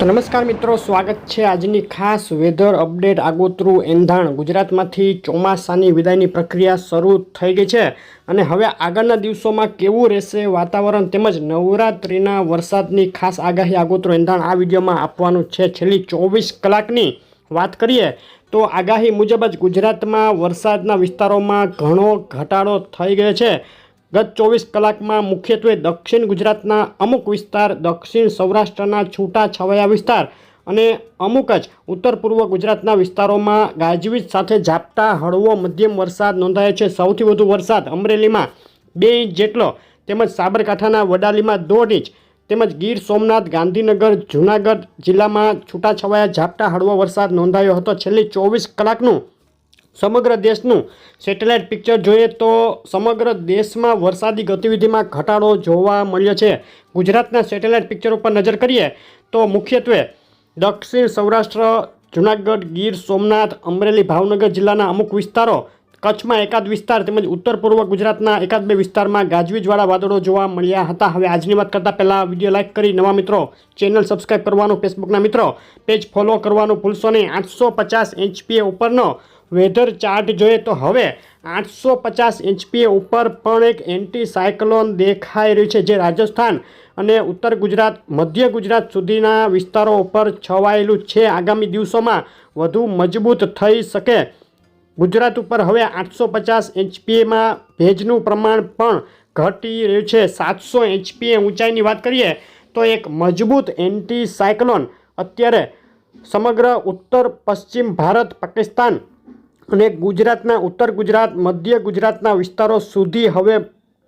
તો નમસ્કાર મિત્રો, સ્વાગત છે આજની ખાસ વેધર અપડેટ આગોતરું એંધાણ. ગુજરાતમાંથી ચોમાસાની વિદાયની પ્રક્રિયા શરૂ થઈ ગઈ છે અને હવે આગળના દિવસોમાં કેવું રહેશે વાતાવરણ તેમજ નવરાત્રિના વરસાદની ખાસ આગાહી આગોતરું એંધાણ આ વિડીયોમાં આપવાનું છે. છેલ્લી ચોવીસ કલાકની વાત કરીએ તો આગાહી મુજબ જ ગુજરાતમાં વરસાદના વિસ્તારોમાં ઘણો ઘટાડો થઈ ગયો છે. ગત ચોવીસ કલાકમાં મુખ્યત્વે દક્ષિણ ગુજરાતના અમુક વિસ્તાર, દક્ષિણ સૌરાષ્ટ્રના છૂટા છવાયા વિસ્તાર અને અમુક જ ઉત્તર પૂર્વ ગુજરાતના વિસ્તારોમાં ગાજવીજ સાથે ઝાપટા, હળવો મધ્યમ વરસાદ નોંધાયો છે. સૌથી વધુ વરસાદ અમરેલીમાં બે ઇંચ જેટલો, તેમજ સાબરકાંઠાના વડાલીમાં દોઢ ઇંચ, તેમજ ગીર સોમનાથ, ગાંધીનગર, જૂનાગઢ જિલ્લામાં છૂટાછવાયા ઝાપટા, હળવો વરસાદ નોંધાયો હતો. છેલ્લી ચોવીસ કલાકનું સમગ્ર દેશનું સેટેલાઇટ પિક્ચર જોઈએ તો સમગ્ર દેશમાં વરસાદી ગતિવિધિમાં ઘટાડો જોવા મળ્યો છે. ગુજરાતના સેટેલાઇટ પિક્ચર ઉપર નજર કરીએ તો મુખ્યત્વે દક્ષિણ સૌરાષ્ટ્ર, જૂનાગઢ, ગીર સોમનાથ, અમરેલી, ભાવનગર જિલ્લાના અમુક વિસ્તારો કચ્છમાં એકાદ વિસ્તાર તેમજ ઉત્તર પૂર્વ ગુજરાતના એકાદ બે વિસ્તારમાં ગાજવીજવાળા વાદળો જોવા મળ્યા હતા. હવે આજની વાત કરતાં પહેલાં વીડિયો લાઇક કરી નવા મિત્રો ચેનલ સબસ્ક્રાઇબ કરવાનું, ફેસબુકના મિત્રો પેજ ફોલો કરવાનું ભૂલશો નહીં. આઠસો પચાસ એચપીએ ઉપરનો વેધર ચાર્ટ જોઈએ તો હવે આઠસો પચાસ એચપીએ ઉપર પણ એક એન્ટી સાયક્લોન દેખાઈ રહ્યું છે, જે રાજસ્થાન અને ઉત્તર ગુજરાત, મધ્ય ગુજરાત સુધીના વિસ્તારો ઉપર છવાયેલું છે. આગામી દિવસોમાં વધુ મજબૂત થઈ શકે ગુજરાત ઉપર હવે આઠસો પચાસ એચપીએમાં ભેજનું પ્રમાણ પણ ઘટી રહ્યું છે. સાતસો એચપીએ ઊંચાઈની વાત કરીએ તો એક મજબૂત એન્ટી સાયક્લોન અત્યારે સમગ્ર ઉત્તર પશ્ચિમ ભારત, પાકિસ્તાન અને ગુજરાતના ઉત્તર ગુજરાત, મધ્ય ગુજરાતના વિસ્તારો સુધી હવે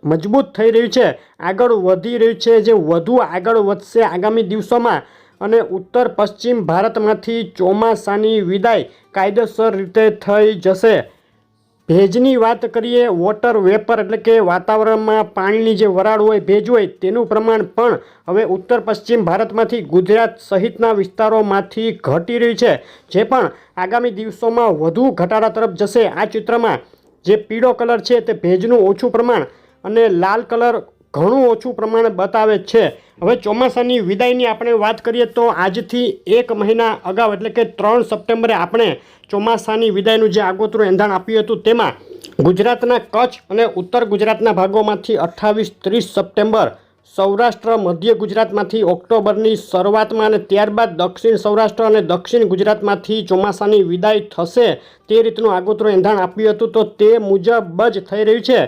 મજબૂત થઈ રહ્યું છે. આગળ વધી રહ્યું છે. જે વધુ આગળ વધશે આગામી દિવસોમાં અને ઉત્તર પશ્ચિમ ભારતમાંથી ચોમાસાની વિદાય કાયદેસર રીતે થઈ જશે. ભેજની વાત કરીએ, વોટર વેપર એટલે કે વાતાવરણમાં પાણીની જે વરાળ હોય, ભેજ હોય, તેનું પ્રમાણ પણ હવે ઉત્તર પશ્ચિમ ભારતમાંથી ગુજરાત સહિતના વિસ્તારોમાંથી ઘટી રહ્યું છે. જે પણ આગામી દિવસોમાં વધુ ઘટાડા તરફ જશે. આ ચિત્રમાં જે પીળો કલર છે તે ભેજનું ઓછું પ્રમાણ અને લાલ કલર ઘણું ઓછું પ્રમાણ બતાવે છે. હવે ચોમાસાની વિદાયની આપણે વાત કરીએ તો આજથી એક મહિના અગાઉ, એટલે કે ત્રણ સપ્ટેમ્બરે આપણે ચોમાસાની વિદાયનું જે આગોતરું એંધાણ આપ્યું હતું, તેમાં ગુજરાતના કચ્છ અને ઉત્તર ગુજરાતના ભાગોમાંથી અઠ્ઠાવીસ ત્રીસ સપ્ટેમ્બર, સૌરાષ્ટ્ર, મધ્ય ગુજરાતમાંથી ઓક્ટોબરની શરૂઆતમાં અને ત્યારબાદ દક્ષિણ સૌરાષ્ટ્ર અને દક્ષિણ ગુજરાતમાંથી ચોમાસાની વિદાય થશે તે રીતનું આગોતરું એંધાણ આપ્યું હતું. તો તે મુજબ જ થઈ રહ્યું છે.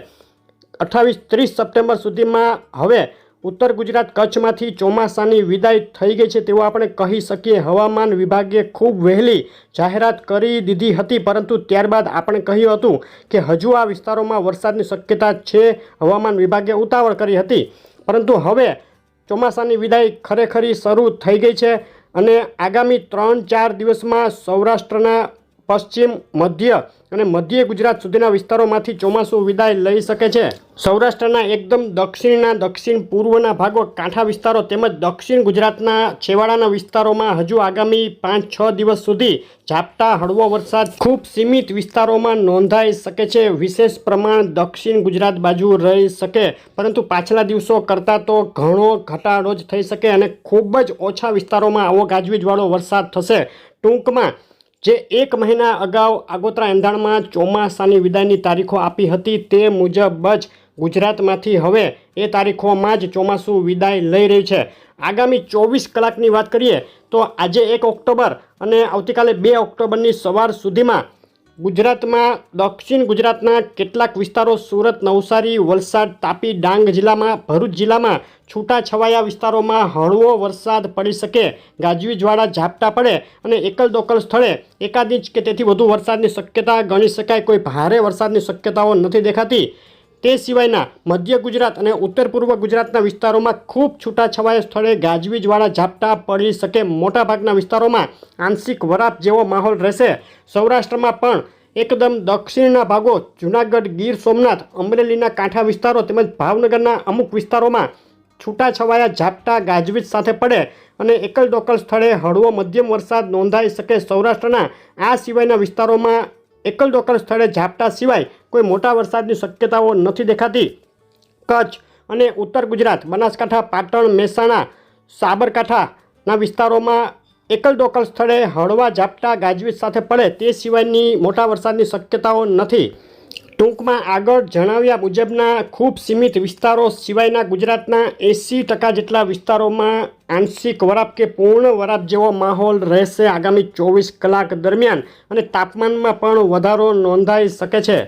અઠ્ઠાવીસ, ત્રીસ સપ્ટેમ્બર સુધીમાં હવે ઉત્તર ગુજરાત કચ્છમાંથી ચોમાસાની વિદાય થઈ ગઈ છે તેવું આપણે કહી શકીએ. હવામાન વિભાગે ખૂબ વહેલી જાહેરાત કરી દીધી હતી, પરંતુ ત્યારબાદ આપણે કહ્યું હતું કે હજુ આ વિસ્તારોમાં વરસાદની શક્યતા છે. હવામાન વિભાગે ઉતાવળ કરી હતી, પરંતુ હવે ચોમાસાની વિદાય ખરેખરી શરૂ થઈ ગઈ છે અને આગામી ત્રણ ચાર દિવસમાં સૌરાષ્ટ્રના પશ્ચિમ, મધ્ય અને મધ્ય ગુજરાત સુધીના વિસ્તારોમાંથી ચોમાસું વિદાય લઈ શકે છે. સૌરાષ્ટ્રના એકદમ દક્ષિણના, દક્ષિણ પૂર્વના ભાગો કાંઠા વિસ્તારો તેમજ દક્ષિણ ગુજરાતના છેવાડાના વિસ્તારોમાં હજુ આગામી પાંચ, છ દિવસ સુધી ઝાપટા, હળવો વરસાદ ખૂબ સીમિત વિસ્તારોમાં નોંધાઈ શકે છે. વિશેષ પ્રમાણ દક્ષિણ ગુજરાત બાજુ રહી શકે, પરંતુ પાછલા દિવસો કરતાં તો ઘણો ઘટાડો જ થઈ શકે અને ખૂબ જ ઓછા વિસ્તારોમાં આવો ગાજવીજવાળો વરસાદ થશે. ટૂંકમાં જે એક મહિના અગાઉ આગોતરા એંધાણમાં ચોમાસાની વિદાયની તારીખો આપી હતી તે મુજબ જ ગુજરાતમાંથી હવે એ તારીખોમાં જ ચોમાસું વિદાય લઈ રહ્યું છે. આગામી ચોવીસ કલાકની વાત કરીએ તો આજે એક ઓક્ટોબર અને આવતીકાલે બે ઓક્ટોબરની સવાર સુધીમાં ગુજરાતમાં, દક્ષિણ ગુજરાતના કેટલાક વિસ્તારો સુરત, નવસારી, વલસાડ, તાપી, ડાંગ જિલ્લામાં, ભરૂચ જિલ્લામાં છૂટાછવાયા વિસ્તારોમાં હળવો વરસાદ પડી શકે. ગાજવી જ્વાળા ઝાપટા પડે અને એકલ દોકલ સ્થળે એકાદ ઇંચ કે તેથી વધુ વરસાદની શક્યતા ગણી શકાય. કોઈ ભારે વરસાદની શક્યતાઓ નથી દેખાતી. તે સિવાયના મધ્ય ગુજરાત અને ઉત્તર પૂર્વ ગુજરાતના વિસ્તારોમાં ખૂબ છૂટાછવાયા સ્થળે ગાજવીજવાળા ઝાપટા પડી શકે મોટાભાગના વિસ્તારોમાં આંશિક વરાપ જેવો માહોલ રહેશે. સૌરાષ્ટ્રમાં પણ એકદમ દક્ષિણના ભાગો, જૂનાગઢ, ગીર સોમનાથ, અમરેલીના કાંઠા વિસ્તારો તેમજ ભાવનગરના અમુક વિસ્તારોમાં છૂટાછવાયા ઝાપટા ગાજવીજ સાથે પડે અને એકલ દોકલ સ્થળે હળવો મધ્યમ વરસાદ નોંધાઈ શકે સૌરાષ્ટ્રના. આ સિવાયના વિસ્તારોમાં એકલ દોકલ સ્થળે ઝાપટા સિવાય કોઈ મોટા વરસાદની શક્યતાઓ નથી દેખાતી. કચ્છ અને ઉત્તર ગુજરાત, બનાસકાંઠા, પાટણ, મહેસાણા, સાબરકાંઠાના વિસ્તારોમાં એકલ દોકલ સ્થળે હળવા ઝાપટા ગાજવીજ સાથે પડે તે સિવાયની મોટા વરસાદની શક્યતાઓ નથી. ટૂંકમાં આગળ જણાવ્યા મુજબના ખૂબ સીમિત વિસ્તારો સિવાયના ગુજરાતના એંસી ટકા જેટલા વિસ્તારોમાં આંશિક વરાપ કે પૂર્ણ વરાપ જેવો માહોલ રહેશે આગામી ચોવીસ કલાક દરમિયાન અને તાપમાનમાં પણ વધારો નોંધાઈ શકે છે.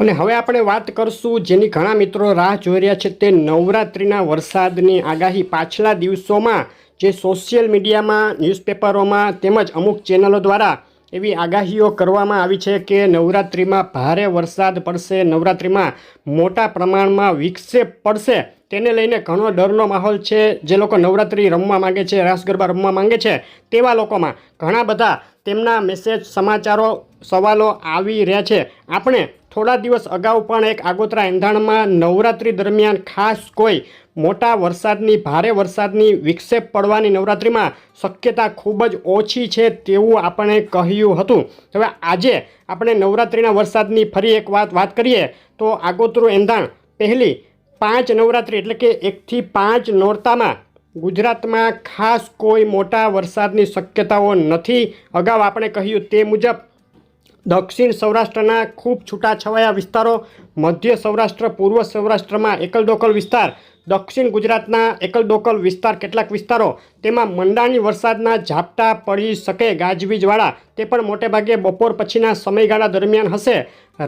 અને હવે આપણે વાત કરશું જેની ઘણા મિત્રો રાહ જોઈ રહ્યા છે તે નવરાત્રિના વરસાદની આગાહી પાછલા દિવસોમાં જે સોશિયલ મીડિયામાં ન્યૂઝપેપરોમાં તેમજ અમુક ચેનલો દ્વારા એવી આગાહીઓ કરવામાં આવી છે કે નવરાત્રિમાં ભારે વરસાદ પડશે, નવરાત્રિમાં મોટા પ્રમાણમાં વિક્ષેપ પડશે. તેને લઈને ઘણો ડરનો માહોલ છે. જે લોકો નવરાત્રિ રમવા માંગે છે, રાસ ગરબા રમવા માંગે છે, તેવા લોકોમાં ઘણા બધા તેમના મેસેજ સમાચારો, સવાલો આવી રહ્યા છે. આપણે થોડા દિવસ અગાઉ પણ એક આગોતરા એંધાણમાં નવરાત્રિ દરમિયાન ખાસ કોઈ મોટા વરસાદની, ભારે વરસાદની વિક્ષેપ પડવાની નવરાત્રિમાં શક્યતા ખૂબ જ ઓછી છે તેવું આપણે કહ્યું હતું. હવે આજે આપણે નવરાત્રિના વરસાદની ફરી એક વાત વાત કરીએ તો આગોતરું એંધાણ. પહેલી, પાંચ નવરાત્રિ એટલે કે એકથી પાંચ નોરતામાં ગુજરાતમાં ખાસ કોઈ મોટા વરસાદની શક્યતાઓ નથી. અગાઉ આપણે કહ્યું તે મુજબ દક્ષિણ સૌરાષ્ટ્રના ખૂબ છૂટાછવાયા વિસ્તારો, મધ્ય સૌરાષ્ટ્ર, પૂર્વ સૌરાષ્ટ્રમાં એકલ દોકલ વિસ્તાર દક્ષિણ ગુજરાતના એકલદોકલ વિસ્તાર કેટલાક વિસ્તારો તેમાં મંડાણી વરસાદના ઝાપટા પડી શકે ગાજવીજવાળા, તે પણ મોટે ભાગે બપોર પછીના સમયગાળા દરમિયાન હશે.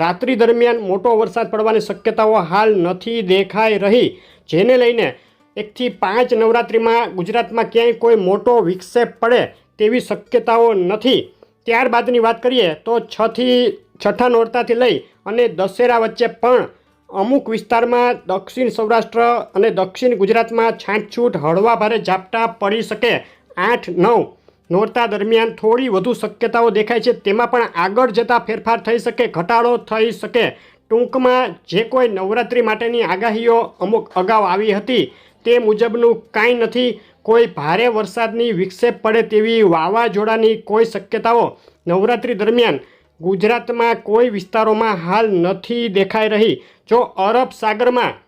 રાત્રિ દરમિયાન મોટો વરસાદ પડવાની શક્યતાઓ હાલ નથી દેખાઈ રહી. જેને લઈને એકથી પાંચ નવરાત્રિમાં ગુજરાતમાં ક્યાંય કોઈ મોટો વિક્ષેપ પડે તેવી શક્યતાઓ નથી. ત્યારબાદની વાત કરીએ તો છથી છઠ્ઠા નોરતાથી લઈ અને દશેરા વચ્ચે પણ અમુક વિસ્તારમાં દક્ષિણ સૌરાષ્ટ્ર અને દક્ષિણ ગુજરાતમાં છાંટછૂટ, હળવા ભારે ઝાપટા પડી શકે. આઠ, નવ નોરતા દરમિયાન થોડી વધુ શક્યતાઓ દેખાય છે. તેમાં પણ આગળ જતાં ફેરફાર થઈ શકે, ઘટાડો થઈ શકે. ટૂંકમાં જે કોઈ નવરાત્રિ માટેની આગાહીઓ અમુક અગાઉ આવી હતી, તે મુજબનું કાંઈ નથી. કોઈ ભારે વરસાદની વિક્ષેપ પડે તેવી વાવાઝોડાની કોઈ શક્યતાઓ. નવરાત્રિ દરમિયાન ગુજરાતમાં કોઈ વિસ્તારોમાં હાલ નથી દેખાઈ રહી. જો અરબ સાગરમાં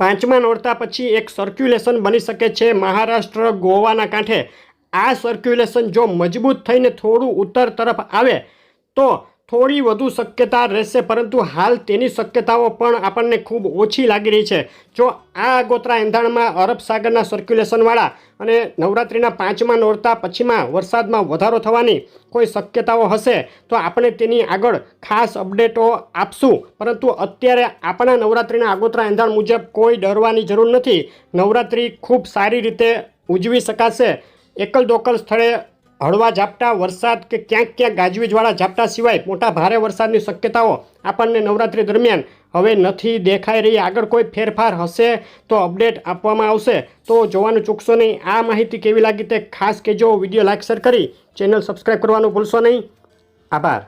પાંચમા નોરતા પછી એક સર્ક્યુલેશન બની શકે છે મહારાષ્ટ્ર, ગોવાના કાંઠે. આ સર્ક્યુલેશન જો મજબૂત થઈને થોડું ઉત્તર તરફ આવે, તો થોડી વધુ શક્યતા રહેશે, પરંતુ હાલ તેની શક્યતાઓ પણ આપણને ખૂબ ઓછી લાગી રહી છે. જો આ આગોતરા એંધાણમાં અરબ સાગરના સર્ક્યુલેશનવાળા અને નવરાત્રિના પાંચમા નોરતા પછીમાં વરસાદમાં વધારો થવાની કોઈ શક્યતાઓ હશે, તો આપણે તેની આગળ ખાસ અપડેટો આપશું. પરંતુ અત્યારે આપણા નવરાત્રિના આગોતરા એંધાણ મુજબ કોઈ ડરવાની જરૂર નથી. નવરાત્રિ ખૂબ સારી રીતે ઉજવી શકાશે. એકલ દોકલ સ્થળે હળવા ઝાપટા, વરસાદ કે ક્યાંક ક્યાંક ગાજવીજવાળા ઝાપટા સિવાય મોટા ભારે વરસાદની શક્યતાઓ આપણને નવરાત્રિ દરમિયાન હવે નથી દેખાઈ રહી. આગળ કોઈ ફેરફાર હશે તો અપડેટ આપવામાં આવશે. તો જોવાનું ચૂકશો નહીં. આ માહિતી કેવી લાગી તે ખાસ કહેજો. વીડિયો લાઇક શેર કરી ચેનલ સબસ્ક્રાઈબ કરવાનું ભૂલશો નહીં. આભાર.